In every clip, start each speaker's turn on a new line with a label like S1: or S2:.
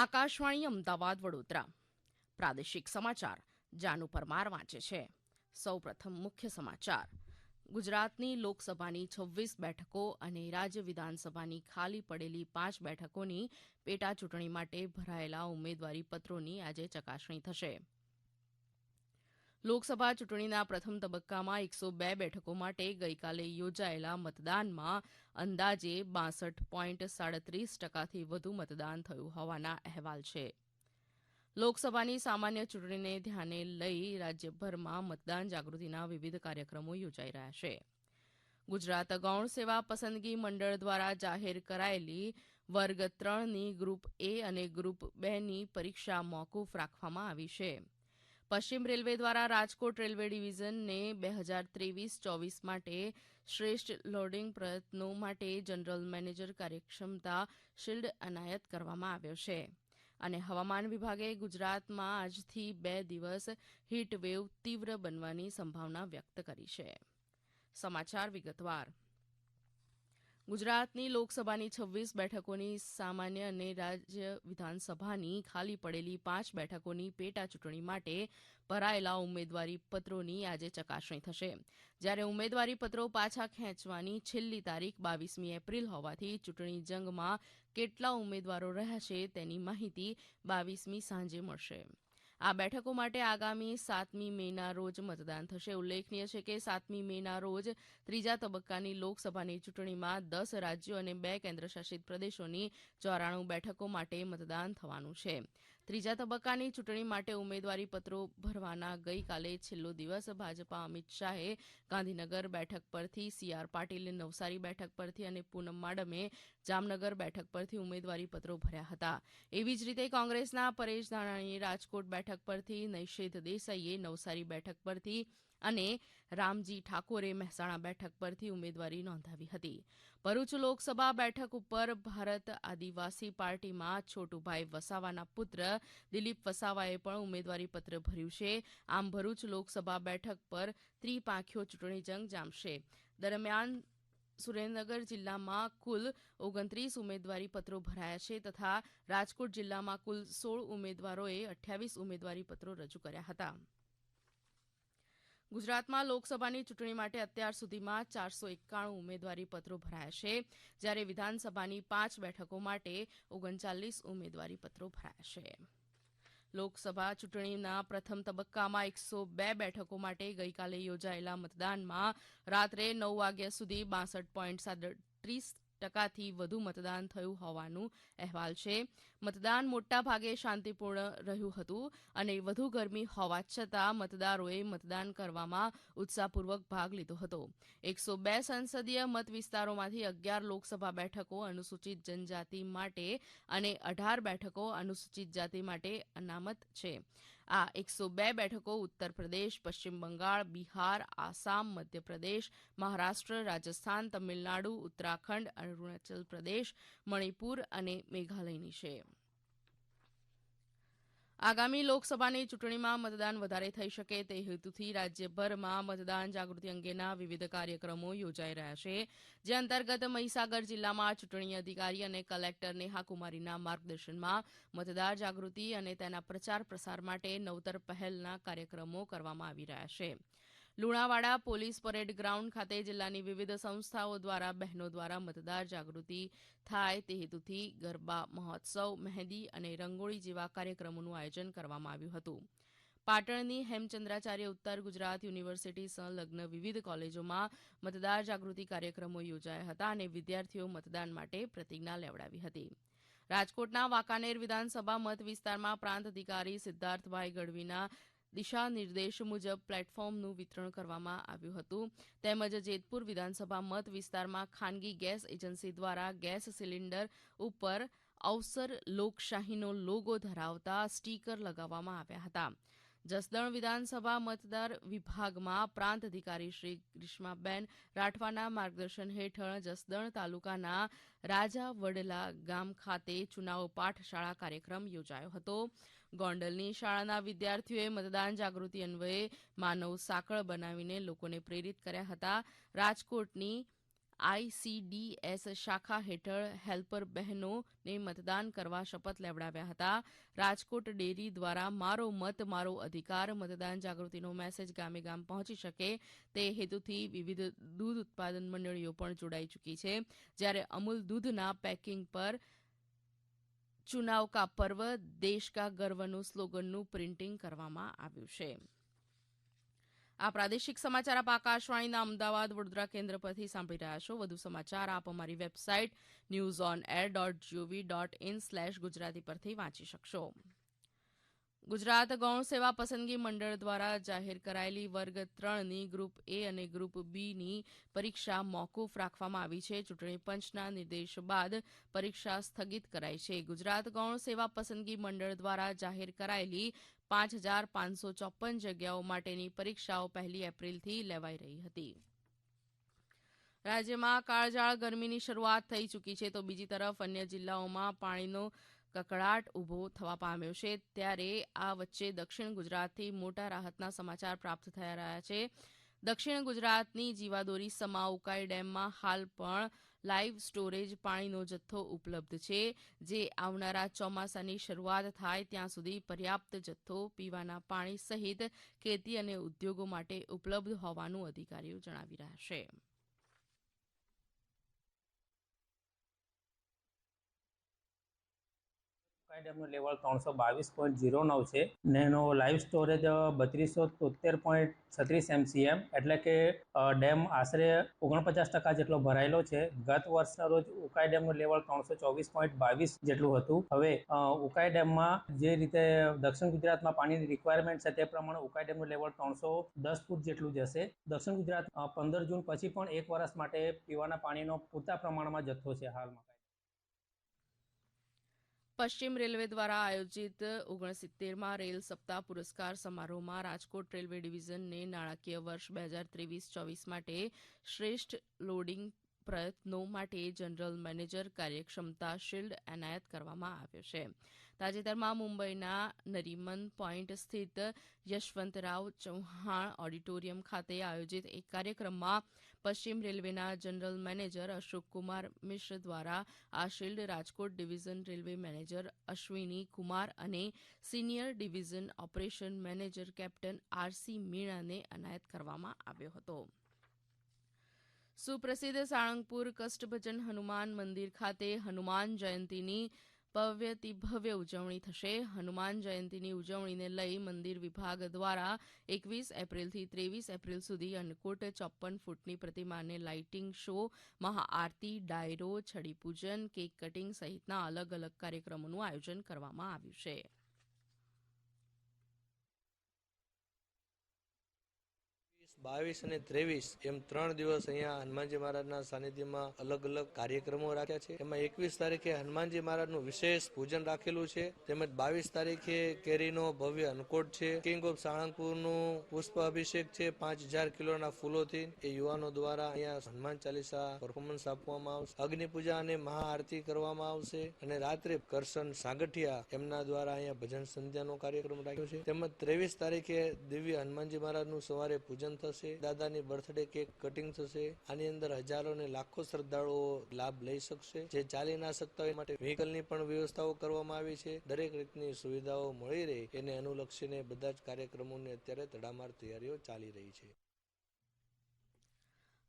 S1: આકાશવાણી અમદાવાદ વડોદરા પ્રાદેશિક સમાચાર જાનુ પરમાર વાંચે છે સૌપ્રથમ મુખ્ય સમાચાર ગુજરાતની લોકસભાની છવ્વીસ બેઠકો અને રાજ્ય વિધાનસભાની ખાલી પડેલી પાંચ બેઠકોની પેટાચૂંટણી માટે ભરાયેલા ઉમેદવારીપત્રોની આજે ચકાસણી થશે લોકસભા ચૂંટણીના પ્રથમ તબક્કામાં એકસો બે બેઠકો માટે ગઈકાલે યોજાયેલા મતદાનમાં અંદાજે બાસઠ પોઈન્ટ સાડત્રીસ ટકાથી વધુ મતદાન થયું હોવાના અહેવાલ છે લોકસભાની સામાન્ય ચૂંટણીને ધ્યાને લઈ રાજ્યભરમાં મતદાન જાગૃતિના વિવિધ કાર્યક્રમો યોજાઈ રહ્યા છે ગુજરાત ગૌણ સેવા પસંદગી મંડળ દ્વારા જાહેર કરાયેલી વર્ગ ત્રણની ગ્રુપ એ અને ગ્રુપ બેની પરીક્ષા મોકૂફ રાખવામાં આવી છે પશ્ચિમ રેલવે દ્વારા રાજકોટ રેલવે ડિવિઝનને બે હજાર ત્રેવીસ ચોવીસ માટે શ્રેષ્ઠ લોડિંગ પ્રયત્નો માટે જનરલ મેનેજર કાર્યક્ષમતા શિલ્ડ અનાયત કરવામાં આવ્યો છે અને હવામાન વિભાગે ગુજરાતમાં આજથી બે દિવસ હીટવેવ તીવ્ર બનવાની સંભાવના વ્યક્ત કરી છે સમાચાર વિગતવાર ગુજરાતની લોકસભાની છવ્વીસ બેઠકોની સામાન્ય અને રાજ્ય વિધાનસભાની ખાલી પડેલી પાંચ બેઠકોની પેટા ચૂંટણી માટે ભરાયેલા ઉમેદવારીપત્રોની આજે ચકાસણી થશે જ્યારે ઉમેદવારીપત્રો પાછા ખેંચવાની છેલ્લી તારીખ બાવીસમી એપ્રિલ હોવાથી ચૂંટણી જંગમાં કેટલા ઉમેદવારો રહ્યા છે તેની માહિતી બાવીસમી સાંજે મળશે આ બેઠકો માટે આગામી સાતમી મેના રોજ મતદાન થશે ઉલ્લેખનીય છે કે સાતમી મેના રોજ ત્રીજા તબક્કાની લોકસભાની ચૂંટણીમાં દસ રાજ્યો અને બે કેન્દ્રશાસિત પ્રદેશોની ચોરાણું બેઠકો માટે મતદાન થવાનું છે ત્રીજા તબક્કાની ચૂંટણી માટે ઉમેદવારી પત્રો ભરવાના ગઈકાલે છેલ્લો દિવસ ભાજપા અમિત શાહે ગાંધીનગર બેઠક પરથી સીઆર આર પાટીલે નવસારી બેઠક પરથી અને પૂનમ માડમે જામનગર બેઠક પરથી ઉમેદવારી પત્રો ભર્યા હતા એવી જ રીતે કોંગ્રેસના પરેશ ધાનાણીએ રાજકોટ બેઠક પરથી નૈષેધ દેસાઈએ નવસારી બેઠક પરથી અને રામજી ઠાકોરે મહેસાણા બેઠક પરથી ઉમેદવારી નોંધાવી હતી ભરૂચ લોકસભા બેઠક ઉપર ભારત આદિવાસી પાર્ટીમાં છોટુભાઈ વસાવાના પુત્ર દિલીપ વસાવાએ પણ ઉમેદવારીપત્ર ભર્યું છે આમ ભરૂચ લોકસભા બેઠક પર ત્રિપાંખીયો ચૂંટણી જંગ જામશે દરમિયાન સુરેન્દ્રનગર જિલ્લામાં કુલ ઓગણત્રીસ ઉમેદવારી પત્રો ભરાયા છે તથા રાજકોટ જિલ્લામાં કુલ સોળ ઉમેદવારોએ અઠ્યાવીસ ઉમેદવારી પત્રો રજૂ કર્યા હતાં ગુજરાતમાં લોકસભાની ચૂંટણી માટે અત્યાર સુધીમાં ચારસો એકાણું ઉમેદવારીપત્રો ભરાયા છે જ્યારે વિધાનસભાની પાંચ બેઠકો માટે ઓગણચાલીસ ઉમેદવારીપત્રો ભરાયા છે લોકસભા ચૂંટણીના પ્રથમ તબક્કામાં એકસો બે બેઠકો માટે ગઈકાલે યોજાયેલા મતદાનમાં રાત્રે નવ વાગ્યા સુધી બાસઠ પોઈન્ટ સાડત્રીસ ટકાથી વધુ મતદાન થયું હોવાનું અહેવાલ છે મતદાન મોટાભાગે શાંતિપૂર્ણ રહ્યું હતું અને વધુ ગરમી હોવા છતાં મતદારોએ મતદાન કરવામાં ઉત્સાહપૂર્વક ભાગ લીધો હતો એકસો બે સંસદીય મત વિસ્તારોમાંથી અગિયાર લોકસભા બેઠકો અનુસૂચિત જનજાતિ માટે અને અઢાર બેઠકો અનુસૂચિત જાતિ માટે અનામત છે આ એકસો બે બેઠકો ઉત્તર પ્રદેશ પશ્ચિમ બંગાળ બિહાર આસામ મધ્યપ્રદેશ મહારાષ્ટ્ર રાજસ્થાન તમિલનાડુ ઉત્તરાખંડ અરુણાચલ પ્રદેશ મણિપુર અને મેઘાલયની છે આગામી લોકસભાની ચૂંટણીમાં મતદાન વધારે થઈ શકે તે હેતુથી રાજ્યભરમાં મતદાન જાગૃતિ અંગેના વિવિધ કાર્યક્રમો યોજાઈ રહ્યા છે જે અંતર્ગત મહીસાગર જિલ્લામાં ચૂંટણી અધિકારી અને કલેક્ટર નેહા કુમારીના માર્ગદર્શનમાં મતદાર જાગૃતિ અને તેના પ્રચાર પ્રસાર માટે નવતર પહેલના કાર્યક્રમો કરવામાં આવી રહ્યા છે લુણાવાડા પોલીસ પરેડ ગ્રાઉન્ડ ખાતે જિલ્લાની વિવિધ સંસ્થાઓ દ્વારા બહેનો દ્વારા મતદાર જાગૃતિ થાય તે હેતુથી ગરબા મહોત્સવ મહેંદી અને રંગોળી જેવા કાર્યક્રમોનું આયોજન કરવામાં આવ્યું હતું પાટણની હેમચંદ્રાચાર્ય ઉત્તર ગુજરાત યુનિવર્સિટી સંલગ્ન વિવિધ કોલેજોમાં મતદાર જાગૃતિ કાર્યક્રમો યોજાયા હતા અને વિદ્યાર્થીઓ મતદાન માટે પ્રતિજ્ઞા લેવડાવી હતી રાજકોટના વાંકાનેર વિધાનસભા મત વિસ્તારમાં પ્રાંત અધિકારી સિદ્ધાર્થભાઈ ગઢવીના દિશા નિર્દેશ મુજબ પ્લેટફોર્મનું વિતરણ કરવામાં આવ્યું હતું તેમજ જેતપુર વિધાનસભા મત વિસ્તારમાં ખાનગી ગેસ એજન્સી દ્વારા ગેસ સિલિન્ડર ઉપર અવસર લોકશાહીનો લોગો ધરાવતા સ્ટીકર લગાવવામાં આવ્યા હતા જસદણ વિધાનસભા મતદાર વિભાગમાં પ્રાંત અધિકારી શ્રી ગ્રીષ્માબેન રાઠવાના માર્ગદર્શન હેઠળ જસદણ તાલુકાના રાજા વડલા ગામ ખાતે ચુનાવ પાઠશાળા કાર્યક્રમ યોજાયો હતો ગોંડલની શાળાના વિદ્યાર્થીઓએ મતદાન જાગૃતિ અન્વયે માનવ સાંકળ બનાવીને લોકોને પ્રેરિત કર્યા હતા રાજકોટની આઈસીડીએસ શાખા હેઠળ હેલ્પર બહેનોને મતદાન કરવા શપથ લેવડાવ્યા હતા રાજકોટ ડેરી દ્વારા મારો મત મારો અધિકાર મતદાન જાગૃતિનો મેસેજ ગામે ગામ પહોંચી શકે તે હેતુથી વિવિધ દૂધ ઉત્પાદન મંડળીઓ પણ જોડાઈ ચૂકી છે જ્યારે અમૂલ દૂધના પેકિંગ પર ચુનાવ કા પર્વ દેશ કા ગર્વનું સ્લોગનનું પ્રિન્ટિંગ કરવામાં આવ્યું છે આ પ્રાદેશિક સમાચાર આપ આકાશવાણીના અમદાવાદ વડોદરા કેન્દ્ર પરથી સાંભળી રહ્યા છો વધુ સમાચાર આપ અમારી website news on air dot gov dot in slash Gujarati પરથી વાંચી શકશો ગુજરાત ગૌણ સેવા પસંદગી મંડળ દ્વારા જાહેર કરાયેલી વર્ગ ત્રણની ગ્રુપ એ અને ગ્રુપ બીની પરીક્ષા મોકૂફ રાખવામાં આવી છે ચૂંટણી પંચના નિર્દેશ બાદ પરીક્ષા સ્થગિત કરાઈ છે ગુજરાત ગૌણ સેવા પસંદગી મંડળ દ્વારા જાહેર કરાયેલી પાંચ હજાર પાંચસો ચોપન જગ્યાઓ માટેની પરીક્ષાઓ પહેલી એપ્રિલથી લેવાઈ રહી હતી રાજ્યમાં કાળજાળ ગરમીની શરૂઆત થઈ ચૂકી છે તો બીજી તરફ અન્ય જિલ્લાઓમાં પાણીનો કકળાટ ઉભો થવા પામ્યો છે ત્યારે આ વચ્ચે દક્ષિણ ગુજરાતથી મોટા રાહતના સમાચાર પ્રાપ્ત થઈ રહ્યા છે દક્ષિણ ગુજરાતની જીવાદોરી સમાઉકાઈ ડેમમાં હાલ પણ લાઇવ સ્ટોરેજ પાણીનો જથ્થો ઉપલબ્ધ છે જે આવનારા ચોમાસાની શરૂઆત થાય ત્યાં સુધી પર્યાપ્ત જથ્થો પીવાના પાણી સહિત ખેતી અને ઉદ્યોગો માટે ઉપલબ્ધ હોવાનું અધિકારીઓ જણાવી રહ્યા છે એમનું લેવલ ત્રણસો બાવીસ પોઈન્ટ ઝીરો નવ છે ને એનો લાઈવ સ્ટોરેજ બત્રીસો તોતેર પોઈન્ટ છત્રીસ એમસીએમ એટલે કે ડેમ આશરે ઓગણપચાસ ટકા જેટલો ભરાયેલો છે ગત વર્ષના રોજ ઉકાઈ ડેમનું લેવલ ત્રણસો ચોવીસ પોઈન્ટ બાવીસ જેટલું હતું હવે ઉકાઈ ડેમમાં જે રીતે દક્ષિણ ગુજરાતમાં પાણીની રિક્વાયરમેન્ટ છે તે પ્રમાણે ઉકાઈ ડેમનું લેવલ ત્રણસો દસ ફૂટ જેટલું જશે દક્ષિણ ગુજરાત પંદર જૂન પછી પણ એક વર્ષ માટે પીવાના પાણીનો પૂરતા પ્રમાણમાં જથ્થો છે હાલમાં પશ્ચિમ રેલવે દ્વારા આયોજિત ઓગણસિત્તેરમાં રેલ સપ્તાહ પુરસ્કાર સમારોહમાં રાજકોટ રેલવે ડિવિઝનને નાણાકીય વર્ષ બે હજાર ત્રેવીસ ચોવીસ માટે શ્રેષ્ઠ લોડિંગ પ્રયત્નો માટે જનરલ મેનેજર કાર્યક્ષમતા શિલ્ડ એનાયત કરવામાં આવ્યો છે તાજેતરમાં મુંબઈના નરીમન પોઇન્ટ સ્થિત યશવંતરાવ ચૌહાણ ઓડિટોરિયમ ખાતે આયોજિત એક કાર્યક્રમમાં પશ્ચિમ રેલવેના જનરલ મેનેજર અશોકકુમાર મિશ્ર દ્વારા આ shield Rajkot division railway manager Ashwini Kumar અને senior division operation manager captain RC મીણાને અનાયત કરવામાં આવ્યો હતો સુપ્રસિદ્ધ સાળંગપુર કષ્ટભજન હનુમાન મંદિર ખાતે હનુમાન જયંતીની ભવ્યથી ભવ્ય ઉજવણી થશે હનુમાન જયંતીની ઉજવણીને લઈ મંદિર વિભાગ દ્વારા એકવીસ એપ્રિલથી ત્રેવીસ એપ્રિલ સુધી અન્નકૂટ ચોપ્પન ફૂટની પ્રતિમાને લાઇટિંગ શો મહાઆરતી ડાયરો છડી પૂજન કેક કટિંગ સહિતના અલગ અલગ કાર્યક્રમોનું આયોજન કરવામાં આવ્યું છે બાવીસ અને ત્રેવીસ એમ ત્રણ દિવસ અહીંયા હનુમાનજી મહારાજના સાનિધ્યમાં અલગ અલગ કાર્યક્રમો રાખ્યા છે એમાં એકવીસ તારીખે હનુમાનજી મહારાજનું વિશેષ પૂજન રાખેલું છે તેમજ બાવીસ તારીખે કેરીનો ભવ્ય અનકોટ છે કિંગ ઓફ સાળંગપુરનું પુષ્પ અભિષેક છે પાંચ હજાર કિલોના ફૂલોથી એ યુવાનો દ્વારા અહીંયા હનુમાન ચાલીસા પરફોર્મન્સ આપવામાં આવશે અગ્નિ પૂજા અને મહાઆરતી કરવામાં આવશે અને રાત્રે કરશન સાગઠિયા એમના દ્વારા અહીંયા ભજન સંધ્યાનો કાર્યક્રમ રાખ્યો છે તેમજ ત્રેવીસ તારીખે દિવ્ય હનુમાનજી મહારાજનું સવારે પૂજન થશે થશે દાદાની બર્થડે કેક કટિંગ થશે આની અંદર હજારો ને લાખો શ્રદ્ધાળુઓ લાભ લઈ શકશે જે ચાલી ના શકતા હોય માટે વ્હીકલની પણ વ્યવસ્થાઓ કરવામાં આવી છે દરેક રીતની સુવિધાઓ મળી રહે એને અનુલક્ષીને બધા જ કાર્યક્રમોની અત્યારે તડામાર તૈયારીઓ ચાલી રહી છે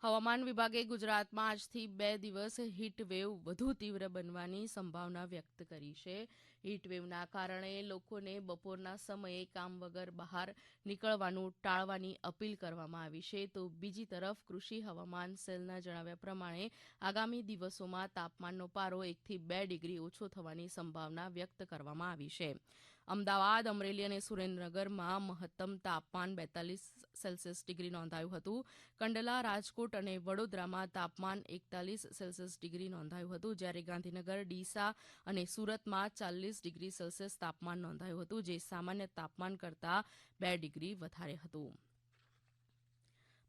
S1: હવામાન વિભાગે ગુજરાતમાં આજથી બે દિવસ હીટવેવ વધુ તીવ્ર બનવાની સંભાવના વ્યક્ત કરી છે હીટવેવના કારણે લોકોને બપોરના સમયે કામ વગર બહાર નીકળવાનું ટાળવાની અપીલ કરવામાં આવી છે તો બીજી તરફ કૃષિ હવામાન સેલના જણાવ્યા પ્રમાણે આગામી દિવસોમાં તાપમાનનો પારો એકથી બે ડિગ્રી ઓછો થવાની સંભાવના વ્યક્ત કરવામાં આવી છે અમદાવાદ અમરેલી અને સુરેન્દ્રનગરમાં મહત્તમ તાપમાન બેતાલીસ સેલ્સિયસ ડિગ્રી નોંધાયું હતું કંડલા રાજકોટ અને વડોદરામાં તાપમાન એકતાલીસ સેલ્સિયસ ડિગ્રી નોંધાયું હતું જ્યારે ગાંધીનગર ડીસા અને સુરતમાં ચાલીસ ડિગ્રી સેલ્સિયસ તાપમાન નોંધાયું હતું જે સામાન્ય તાપમાન કરતાં બે ડિગ્રી વધારે હતું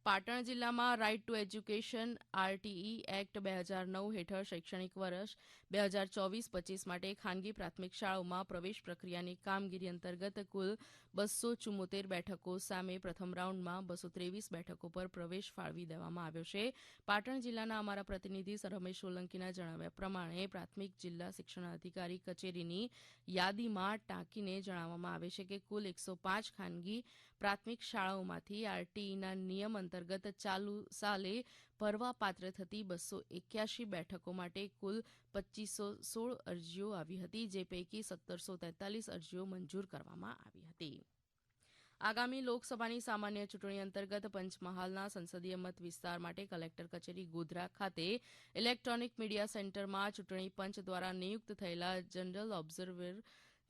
S1: પાટણ જિલ્લામાં right to education RTE act બે હજાર નવ હેઠળ શૈક્ષણિક વર્ષ બે હજાર ચોવીસ પચીસ માટે ખાનગી પ્રાથમિક શાળાઓમાં પ્રવેશ પ્રક્રિયાની કામગીરી અંતર્ગત કુલ બસો ચુમ્મોતેર બેઠકો સામે પ્રથમ રાઉન્ડમાં બસો ત્રેવીસ બેઠકો પર પ્રવેશ ફાળવી દેવામાં આવ્યો છે પાટણ જિલ્લાના અમારા પ્રતિનિધિ રમેશ સોલંકીના જણાવ્યા પ્રમાણે પ્રાથમિક જિલ્લા શિક્ષણાધિકારી કચેરીની યાદીમાં ટાંકીને જણાવવામાં આવે છે કે કુલ એકસો પાંચ ખાનગી પ્રાથમિક શાળાઓમાંથી આરટીઈના નિયમ અંતર્ગત ચાલુ સાલે ભરવા થતી બસો એક્યાસી બેઠકો માટે કુલ પચ્ચીસો સોળ અરજીઓ આવી હતી જે પૈકી સત્તરસો તેતાલીસ અરજીઓ મંજૂર કરવામાં આવી હતી આગામી લોકસભાની સામાન્ય ચૂંટણી અંતર્ગત પંચમહાલના સંસદીય મત વિસ્તાર માટે કલેક્ટર કચેરી ગોધરા ખાતે ઇલેક્ટ્રોનિક મીડિયા સેન્ટરમાં ચૂંટણી પંચ દ્વારા નિયુક્ત થયેલા જનરલ ઓબ્ઝર્વર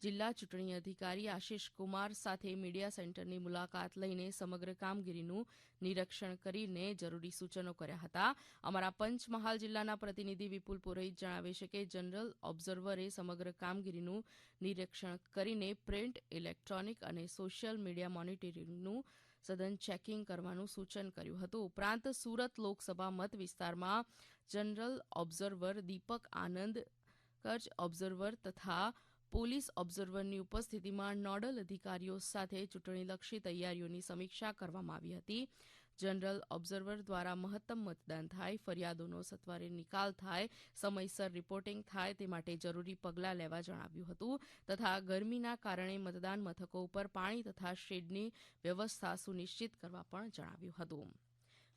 S1: જિલ્લા ચૂંટણી અધિકારી આશિષ કુમાર સાથે મીડિયા સેન્ટરની મુલાકાત લઈને સમગ્ર કામગીરીનું નિરીક્ષણ કરીને જરૂરી સૂચનો કર્યા હતા અમારા પંચમહાલ જિલ્લાના પ્રતિનિધિ વિપુલ પુરોહિત જણાવે છે કે જનરલ ઓબ્ઝર્વરે સમગ્ર કામગીરીનું નિરીક્ષણ કરીને પ્રિન્ટ ઇલેક્ટ્રોનિક અને સોશિયલ મીડિયા મોનિટરિંગનું સઘન ચેકિંગ કરવાનું સૂચન કર્યું હતું ઉપરાંત સુરત લોકસભા મત વિસ્તારમાં general observer Deepak Anand Kutch observer તથા પોલીસ ઓબ્ઝર્વરની ઉપસ્થિતિમાં નોડલ અધિકારીઓ સાથે ચૂંટણીલક્ષી તૈયારીઓની સમીક્ષા કરવામાં આવી હતી જનરલ ઓબ્ઝર્વર દ્વારા મહત્તમ મતદાન થાય ફરિયાદોનો સત્વરે નિકાલ થાય સમયસર રિપોર્ટિંગ થાય તે માટે જરૂરી પગલાં લેવા જણાવ્યું હતું તથા ગરમીના કારણે મતદાન મથકો ઉપર પાણી તથા શેડની વ્યવસ્થા સુનિશ્ચિત કરવા પણ જણાવ્યું હતું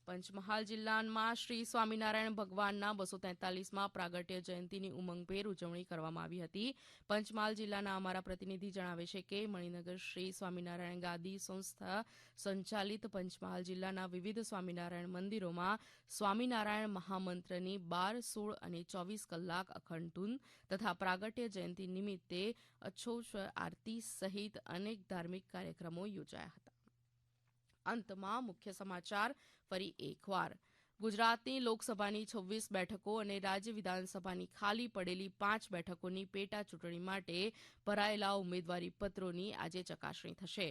S1: પંચમહાલ જિલ્લામાં શ્રી સ્વામિનારાયણ ભગવાનના બસો તેતાલીસમાં પ્રાગટ્ય જયંતિની ઉમંગભેર ઉજવણી કરવામાં આવી હતી પંચમહાલ જિલ્લાના અમારા પ્રતિનિધિ જણાવે છે કે મણિનગર શ્રી સ્વામિનારાયણ ગાદી સંસ્થા સંચાલિત પંચમહાલ જિલ્લાના વિવિધ સ્વામિનારાયણ મંદિરોમાં સ્વામિનારાયણ મહામંત્રની બાર સોળ અને ચોવીસ કલાક અખંડ ધૂન તથા પ્રાગટ્ય જયંતિ નિમિત્તે અછોછ આરતી સહિત અનેક ધાર્મિક કાર્યક્રમો યોજાયા હતા અંતમાં મુખ્ય સમાચાર ફરી એકવાર ગુજરાતની લોકસભાની છવ્વીસ બેઠકો અને રાજ્ય વિધાનસભાની ખાલી પડેલી પાંચ બેઠકોની પેટા ચૂંટણી માટે ભરાયેલા ઉમેદવારી પત્રોની આજે ચકાસણી થશે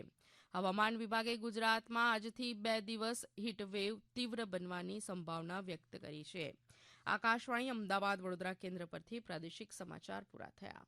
S1: હવામાન વિભાગે ગુજરાતમાં આજથી બે દિવસ હીટવેવ તીવ્ર બનવાની સંભાવના વ્યક્ત કરી છે આકાશવાણી અમદાવાદ વડોદરા કેન્દ્ર પરથી પ્રાદેશિક સમાચાર પૂરા થયા